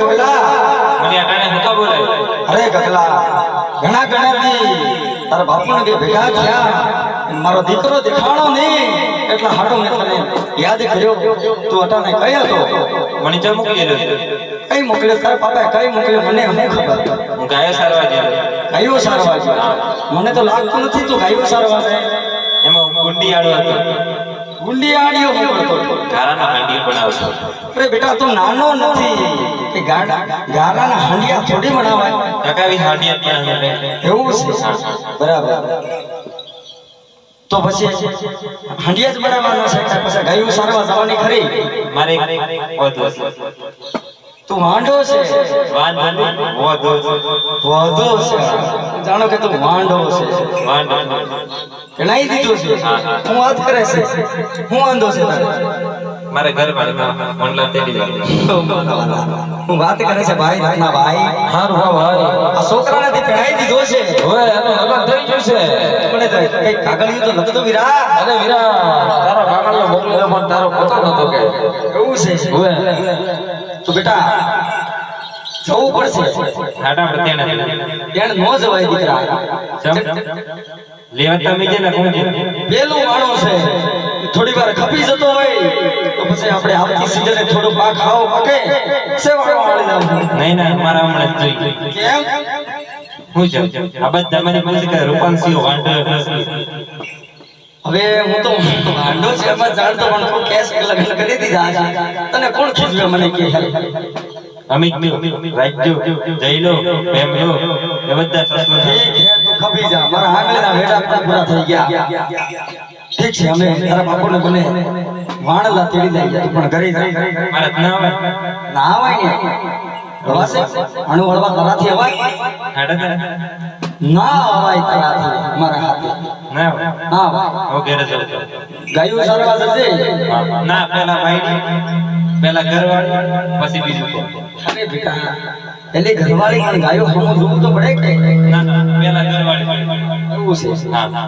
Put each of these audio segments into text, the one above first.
ગગલા. મને અટાણે નતા બોલાય. અરે ગગલા ઘણા ઘણાથી તારા બાપણ કે ભેગા થયા મારો દીકરો દેખાણો નહીં એટલે હાડો મેં તને યાદ કર્યો. તું અટાણે કઈ હતો? મણિચર મોકલેલો કઈ મોકલ્યો? તારા પાપા કઈ મોકલ્યો? મને હું ખબર. હું ગાયો સારવા ગયો. ગાયો સારવા મને તો લાગતું નથી તું ગાયો સારવા એમાં કુંડી આડો હતો. ગુંડી આડીઓ હું ગારાના હાંડી બનાવતો અરે બેટા તું નાનો નથી. કે ગાડા ગારાના હાંડિયા થોડી બનાવાય. ટકાવી હાંડી ત્યાં એવું છે? બરાબર. તો પછી હાંડિયા જ બનાવવાનો છે પછી ગાયું સારવા જવાની ખરી? મારે. તું વાંઢો છે. છે. જાણો કે તું વાંઢો છે. ગણાઈ દીધો છે. હું વાત કરે છે. હું વાંધો છે તારે? મારે ઘર મંડલા તેડી હું વાત કરે છે ભાઈ ના ભાઈ. હારું હા ભાઈ આ છોકરાને પેણાઈ દીધો છે. હવે એનો લગન થઈ ગયું છે. પણ કઈ કાગળિયું તો લખતો વીરા અરે વીરા તારો કાગળિયો મોકલ્યો પણ તારો પતો નતો કે. એવું છે હવે તો બેટા જવું પડશે. હાડા પર ત્યાં નો જવાય દીકરા. લેવા તમે જે ને કોણ પેલું માણો છે. થોડી વાર ખપી જતો હોય તો પછી આપણે આવતી સીઝને થોડું પાક ખાવો પાકે. સે વાળી જાવ નહીં ના મારા હમણાં જ જોઈ. કેમ? હું છે? આ બધા મને પૂછે કે રૂપાંશીઓ વાંઢો. હવે હું તો વાંડો છે એમાં જાણતો પણ કેસ લગ્ન કરી દીધા. તને કોણ ખીજવે મને કે? અમિત રાજ્યો જયલો પ્રેમલો એ બધા સસલો ઠીક છે તું ખપી જા. મારા આંગળીના વેડા પણ પૂરા થઈ ગયા. ઠીક છે અમે તારા બાપુને બને વાણલા તેડી લઈ જાય પણ ઘરે મારા ના આવે ના આવે ને. હવાશે અણુ હળવા તારાથી અવાય? હાડા ના. અવાય તારાથી મારા હાથે. ના ના ઓ ઘરે છું. ગાયું સારવા જજે ના પેલા ભાઈ પેલા ઘરવાળી પછી બીજું કોણ. અરે બેટા એટલે ઘરવાળી પણ ગાયો હમું જોવું તો પડે કે? ના ના પેલા ઘરવાળી. એવું છે?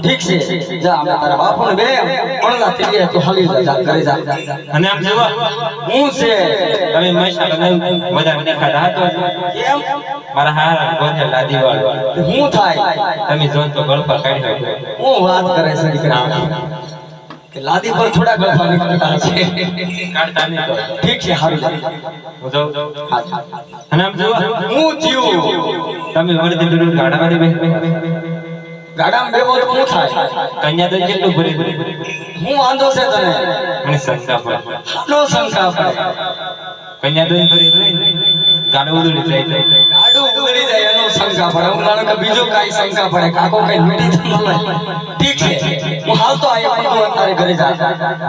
ઠીક છે. જા અમે તારા બાપુને બે પડલા થઈ ગયા તો હાલી જા જા ઘરે જા. અને આમ જવા હું છે? તમે મહેશા નહીં બધા દેખાતા હતા. કેમ? મારા હારા ગોઠે લાદી વાળો હું થાય? તમે જોન તો ગળફા કાઢી નાખો. હું વાત કરે છે દીકરા. કે લાદી પર થોડા ગળફા નીકળતા છે. કાઢતા નહીં ઠીક છે હારું. હું જાઉં અને આમ જો હું જીવ. તમે વળતી ડુડુ ગાડાવાળી બે ગાડામાં બેહો તો હું થાય? કન્યા તો કેટલું ભરી ભરી હું વાંધો છે તને. મને શંકા પડે. નો શંકા પડે. કન્યા તો ભરી ભરી ગાડો ઉદડી જાય ગાડો ગાડું જાય એનો શંકા પડે. હું જાણું કે બીજો કાંઈ શંકા પડે. કાકો કઈ તો મળે ઠીક છે. હું હાલતો આયો પણ તું અત્યારે ઘરે જા.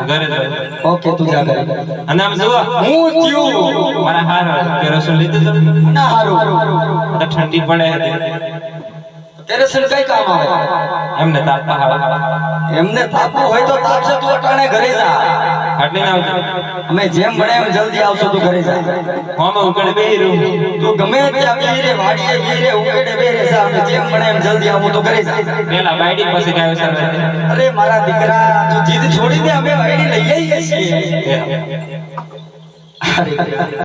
ઘરે જા. ઓકે તું જા ઘરે. અને આમ જો હું થયું. મારા હાર કેરોસીન લીધું હતું ના હારું. તો ઠંડી પડે. કેરોસીન કઈ કામ આવે? એમને તાપતા હાવા એમને તાપવું હોય તો તાપશે તું અટાણે ઘરે જા. આટલે ના અમે જેમ બને એમ જલ્દી આવશો તું ઘરે જા. હોમાં ઉકળે રહું તું ગમે ત્યાં બેહી રે વાડીએ બેહી રે ઉકળે બેહી રે જા. અમે જેમ બને એમ જલ્દી આવું તો ઘરે જા. પેલા બાઈડી પાસે ગાયો સર અરે મારા દીકરા તું જીદ છોડી દે અમે બાઈડી લઈ આવીએ છીએ.